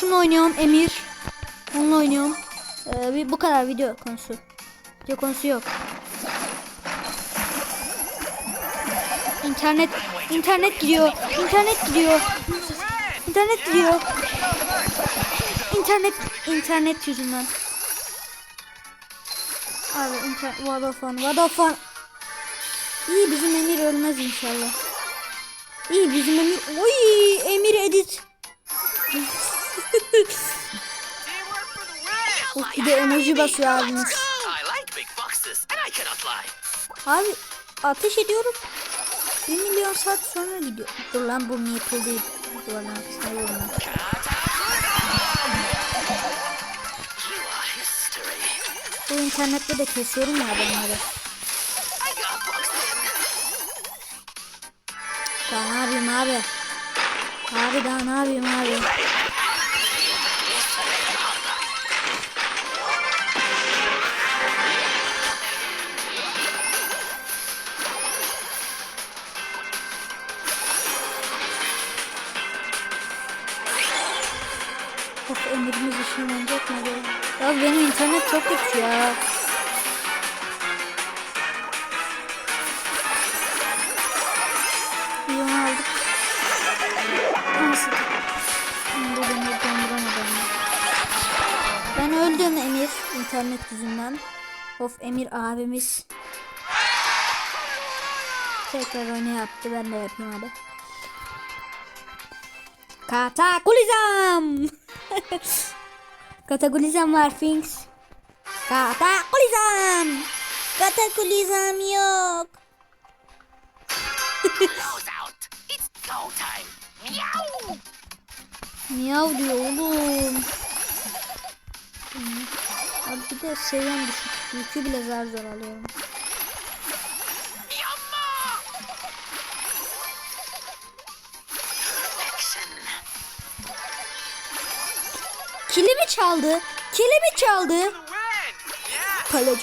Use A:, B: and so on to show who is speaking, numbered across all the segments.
A: Şunu oynuyorum Emir. Onunla oynuyorum. Ee, bu kadar video konusu. Video konusu yok. İnternet internet gidiyor. İnternet gidiyor. İnternet gidiyor. İnternet internet yüzünden. Abi internet Vodafone Vodafone. İyi bizim Emir ölmez inşallah. İyi bizim Emir. Oy Emir edit. Of, bir de emoji basıyor abimiz. Abi ateş ediyorum. 1 milyon saat sonra gidiyor. Dur lan bu maple değil. Duvarın arkasına yorum lan.
B: You are history.
A: Bu internette de kesiyorum ya adamları. Daha ne yapayım abi? Abi daha ne yapayım abi? Of emirimiz ışınlanacak mı be? Ya benim internet çok kötü ya. Onu aldık. Nasıl? Şimdi beni donduramadım. Ben öldüm Emir internet yüzünden. Of Emir abimiz. Tekrar oyunu yaptı ben de yapayım hadi. Katakulizam. Katakulizam var Finks. Katakulizam. Katakulizam yok. Miyav diyor oğlum. Abi bir de seviyem düşük. Yükü bile zar zor alıyorum. Kilimi çaldı. Kilimi çaldı.
B: First.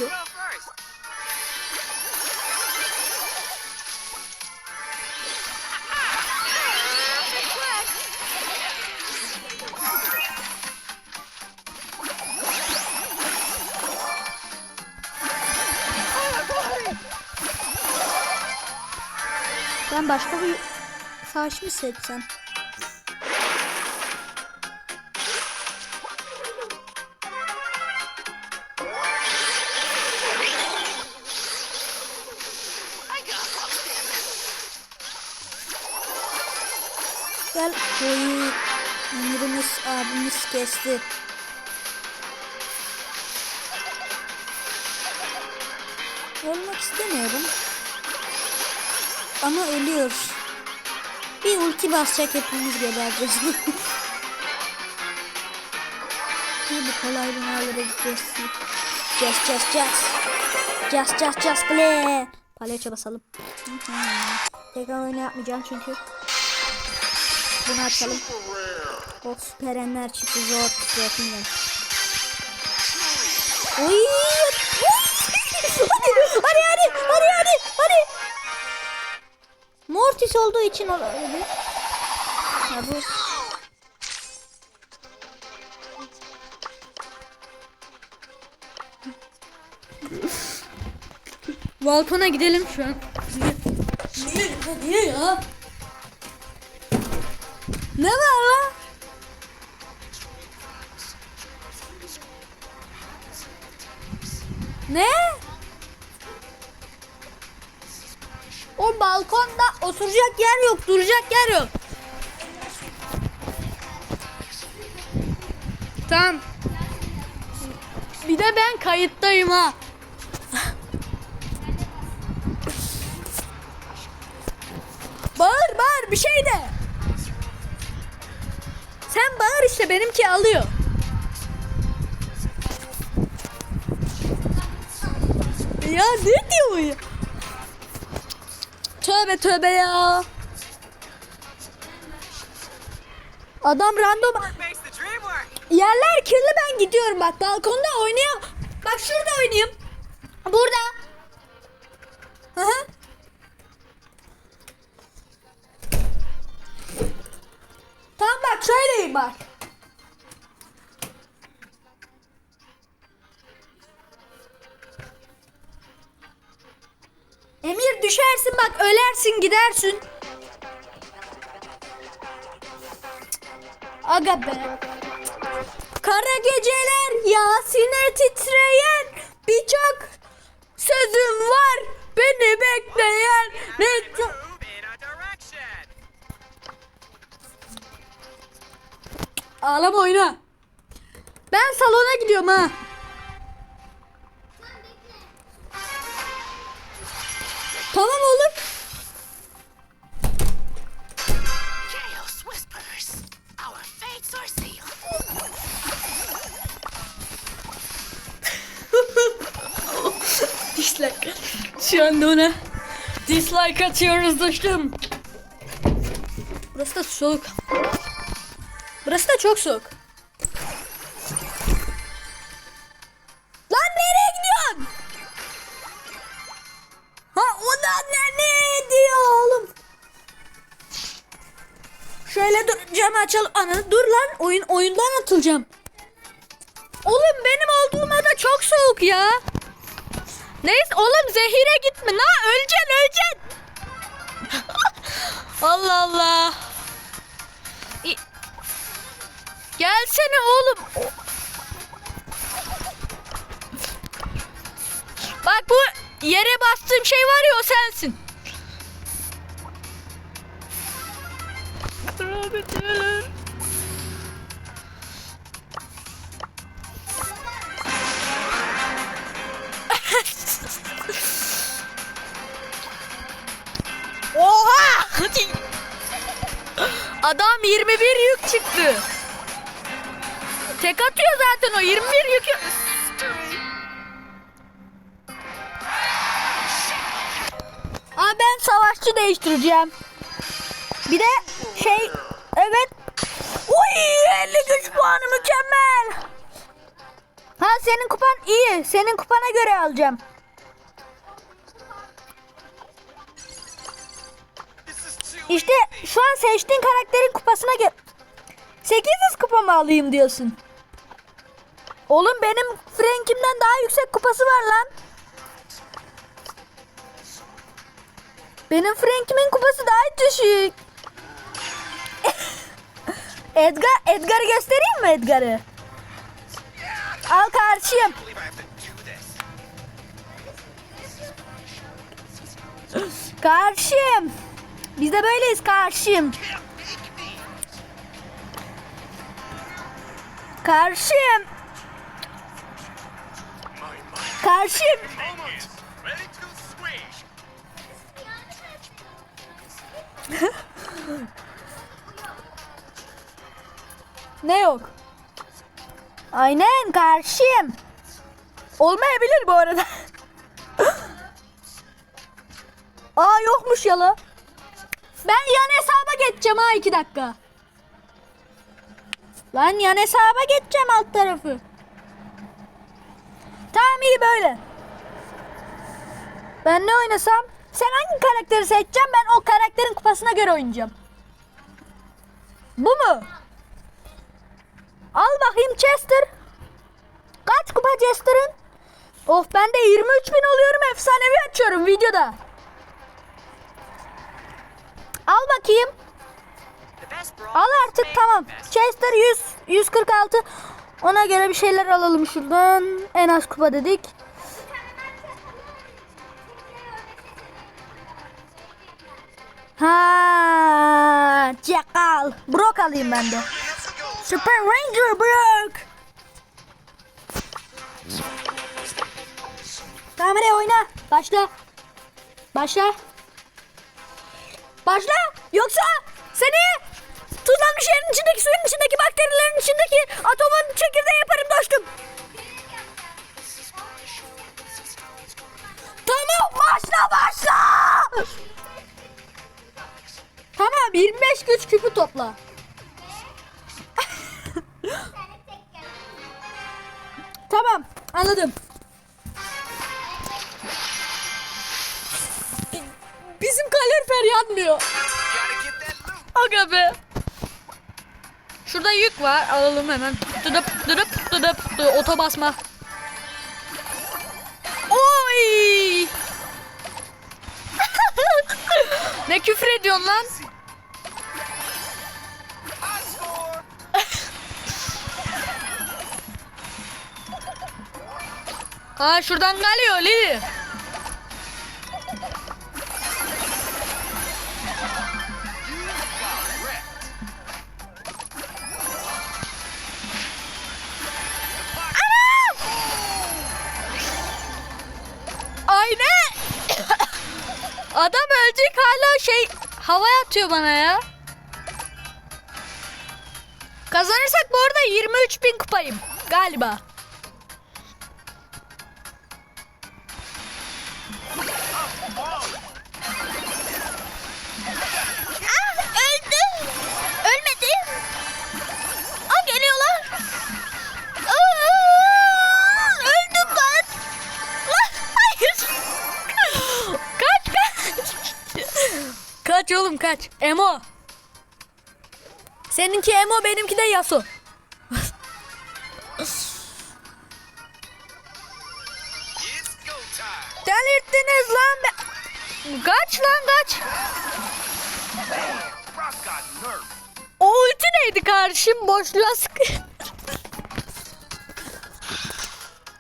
A: Ben başka bir savaş mı seçsem? Gel. Oy. Emirimiz abimiz kesti. Ölmek istemiyorum. Ama ölüyor. Bir ulti basacak hepimiz gebereceğiz. Bu kolay binalara gideceğiz. Just just just. Just just just play. Palyaço basalım. Tekrar oyunu yapmayacağım çünkü. Bunu açalım. Of süper enler çıktı zor yapayım ben. Oy! hadi hadi hadi hadi hadi hadi. Mortis olduğu için olabilir. Ya bu Balkona gidelim şu an. Niye, niye ya? Ne var lan? Ne? O balkonda oturacak yer yok, duracak yer yok. Tamam. Bir de ben kayıttayım ha. Bağır bağır bir şey de. Sen bağır işte benimki alıyor. Ya ne diyor ya? Tövbe tövbe ya. Adam random yerler kirli ben gidiyorum bak balkonda oynayayım. Bak şurada oynayayım. Burada. Hı hı. bak. Emir düşersin bak ölersin gidersin. Aga be. Kara geceler Yasin'e titreyen birçok sözüm var beni bekleyen ne Ağlama oyna. Ben salona gidiyorum ha. Tamam
B: sealed.
A: Dislike. Şu anda ona dislike atıyoruz dostum. Burası da soğuk. Burası da çok soğuk. Lan nereye gidiyorsun? Ha o da ne, ne diyor oğlum? Şöyle dur camı açalım. Ana dur lan oyun oyundan atılacağım. Oğlum benim olduğum ada çok soğuk ya. Neyse oğlum zehire gitme. Na öleceksin öleceksin. Allah Allah. Gelsene oğlum. Bak bu yere bastığım şey var ya o sensin. Oha! Adam 21 yük çıktı. Tek atıyor zaten o 21 yük. Aa ben savaşçı değiştireceğim. Bir de şey evet. Uy 50 güç puanı mükemmel. Ha senin kupan iyi. Senin kupana göre alacağım. İşte şu an seçtiğin karakterin kupasına göre 800 kupa mı alayım diyorsun? Oğlum benim Frank'imden daha yüksek kupası var lan. Benim Frank'imin kupası daha düşük. Edgar, Edgar'ı göstereyim mi Edgar'ı? Al karşıyım. Karşıyım. Biz de böyleyiz karşıyım. Karşıyım.
B: Squish.
A: Ne yok? Aynen karşıyım. Olmayabilir bu arada. Aa yokmuş yalı. Ben yan hesaba geçeceğim ha iki dakika. Lan yan hesaba geçeceğim alt tarafı. İyi böyle. Ben ne oynasam? Sen hangi karakteri seçeceksin? Ben o karakterin kupasına göre oynayacağım. Bu mu? Al bakayım Chester. Kaç kupa Chester'ın? Of ben de 23 bin oluyorum efsanevi açıyorum videoda. Al bakayım. Al artık tamam. Chester 100, 146. Ona göre bir şeyler alalım şuradan. En az kupa dedik. Ha, çakal. Brock alayım ben de. Super Ranger Brock. Tamam hadi oyna. Başla. Başla. Başla. Yoksa seni tuzlanmış yerin içindeki suyun içindeki bakterilerin içindeki atomun çekirdeği yaparım dostum. Tamam başla başla. Tamam 25 güç küpü topla. tamam anladım. Bizim kalorifer yanmıyor. Aga be. Şurada yük var. Alalım hemen. Dıdıp dıdıp dıdıp dı Oto basma. Oy. ne küfür ediyorsun lan? ha şuradan geliyor Lili. Havaya atıyor bana ya. Kazanırsak bu arada 23 bin kupayım galiba. Kaç. Emo. Seninki Emo benimki de Yasu. Delirttiniz lan be. Kaç lan kaç. O ulti neydi kardeşim? Boşluğa sık.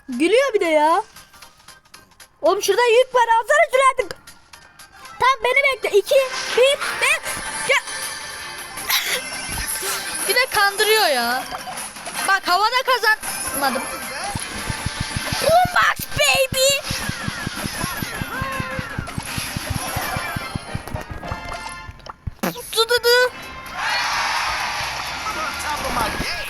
A: Gülüyor bir de ya. Oğlum şurada yük var alsana şunu artık. İki, bir, beş. Ya. bir de kandırıyor ya. Bak havada kazanmadım. Boombox baby. Du du du.
B: I'm on top of my game.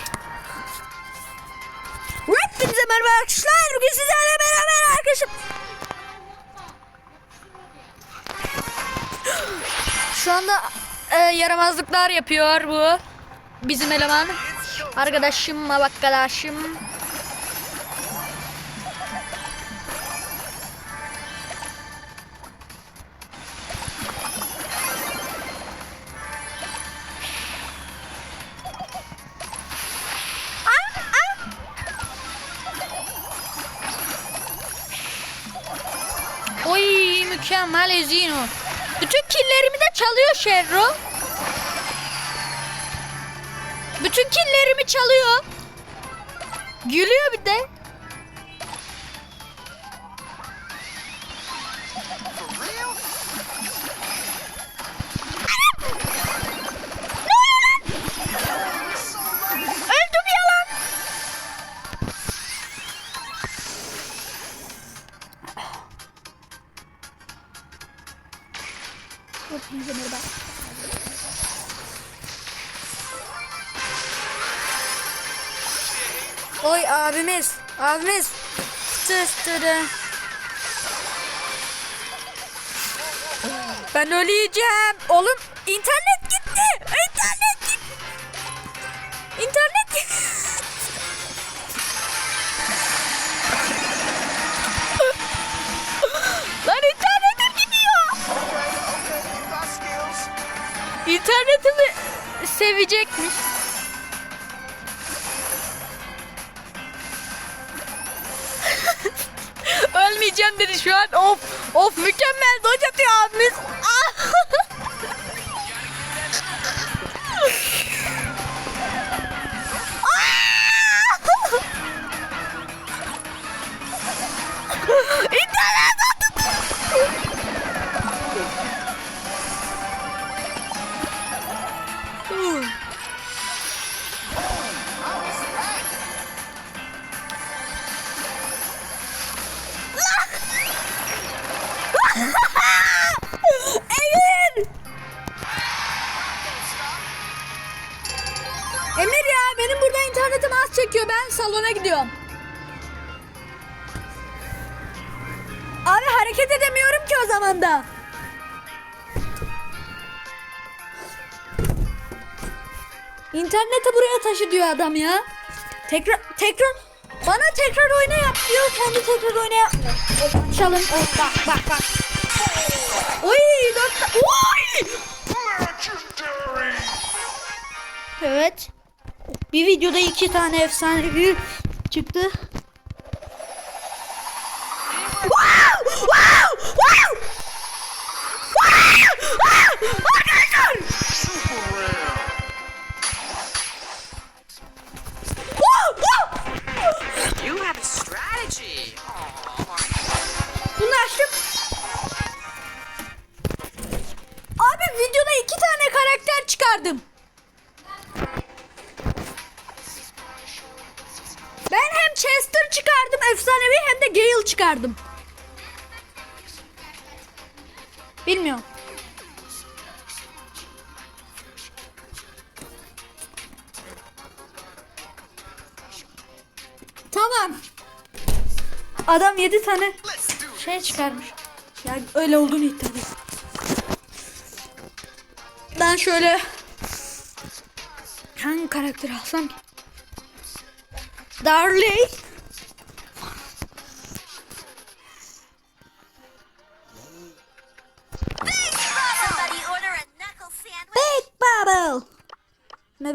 A: Hepinize merhaba arkadaşlar. Bugün sizlerle beraber arkadaşım. Şu anda e, yaramazlıklar yapıyor bu. Bizim eleman. Arkadaşım, arkadaşım. Çalıyor Şerro. Bütün killerimi çalıyor. Gülüyor bir de. Abimiz. Tüstürü. Ben öleceğim. Oğlum internet Ah! İnternet attı. İnterneti buraya taşı diyor adam ya. Tekrar tekrar bana tekrar oyna yap diyor. Kendi tekrar oyna yapmıyor. Çalın. Oh, bak bak bak. Oy dört Oy! Evet. Bir videoda iki tane efsane çıktı.
C: Çıkardım. Bilmiyorum. Tamam. Adam 7 tane şey çıkarmış. Yani öyle olduğunu iddia. Ben şöyle hangi karakteri alsam ki? Darley.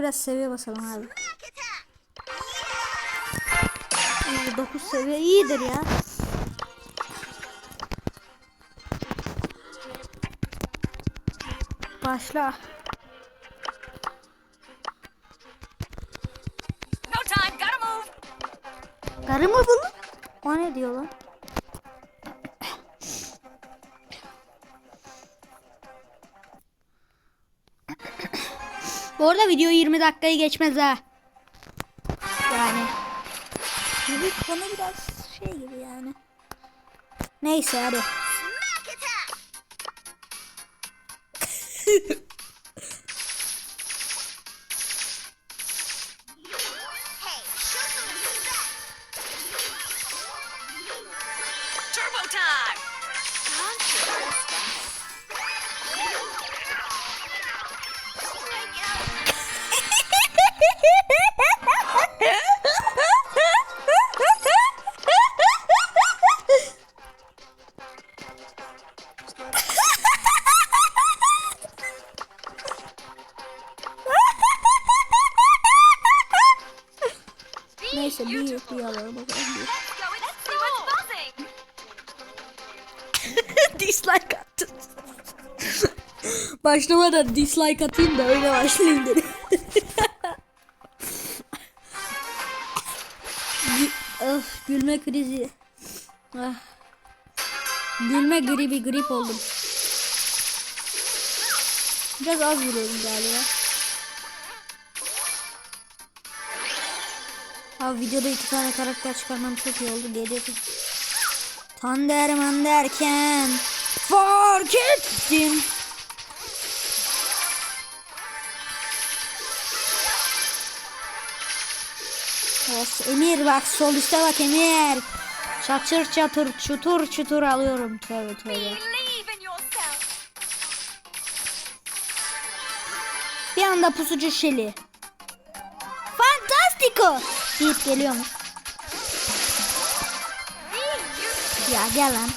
A: Biraz seviye basalım abi.
D: Attack.
A: 9 seviye iyidir ya. Başla.
B: No time, gotta move.
A: Mı bu? O ne diyor lan? Bu arada video 20 dakikayı geçmez ha. Yani. Bu konu biraz şey gibi yani. Neyse hadi.
C: Başlamadan dislike atayım da öyle başlayayım dedim.
A: Gü- Öf gülme krizi. Ah. Gülme gribi grip oldum. Biraz az vuruyorum galiba. Abi videoda iki tane karakter çıkarmam çok iyi oldu. Gece Tanderman derken fark ettim. Emir bak sol üstte bak Emir. Çatır çatır çutur çutur alıyorum. Tövbe tövbe. Bir anda pusucu şeli. Fantastico. Deyip geliyormuş. Ya gel lan.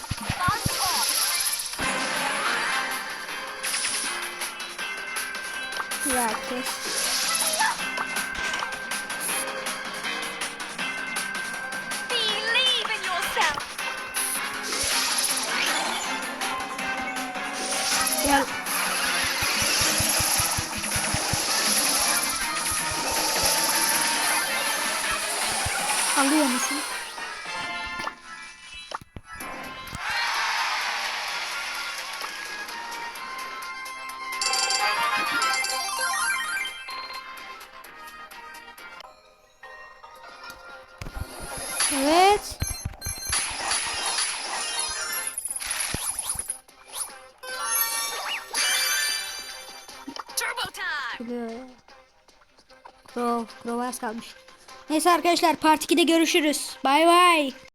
A: Ya kes. Alıyor musun? Evet.
B: Turbo time.
A: Ya. Crow, Crow az kalmış. Neyse arkadaşlar part 2'de görüşürüz. Bay bay.